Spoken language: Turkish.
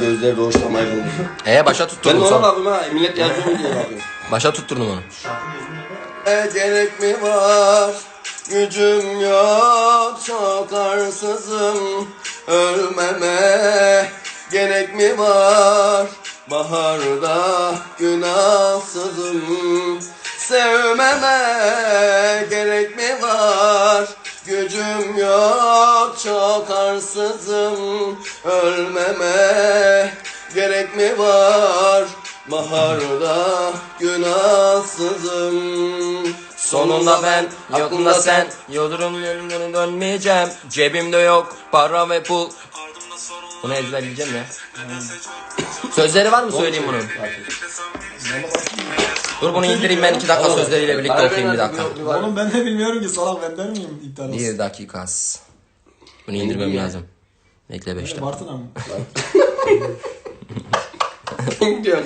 Gözleri doğuşlamaya bulmuş. Ee başa Ben tutturdum ona son. bakıyorum ha. Millet yazıyor mu diye bakıyorum. Başa tutturdum onu. E, gerek mi var? Gücüm yok, çok arsızım Ölmeme gerek mi var? Baharda günahsızım Sevmeme gerek mi var? Gücüm yok, çok arsızım Ölmeme gerek mi var? Baharda günahsızım Sonunda ben, yokunda sen. Yıldırım yolunu dönmeyeceğim. Cebimde yok para ve pul. Bunu ezberleyeceğim ya. Sözleri var mı söyleyeyim bunun? Dur bunu indireyim ben iki dakika sözleriyle birlikte okuyayım bir dakika. Oğlum ben de bilmiyorum ki salak ben der miyim iptal olsun. Bir dakika. Bunu indirmem lazım. Bekle beş dakika. Bartın ama. diyorum.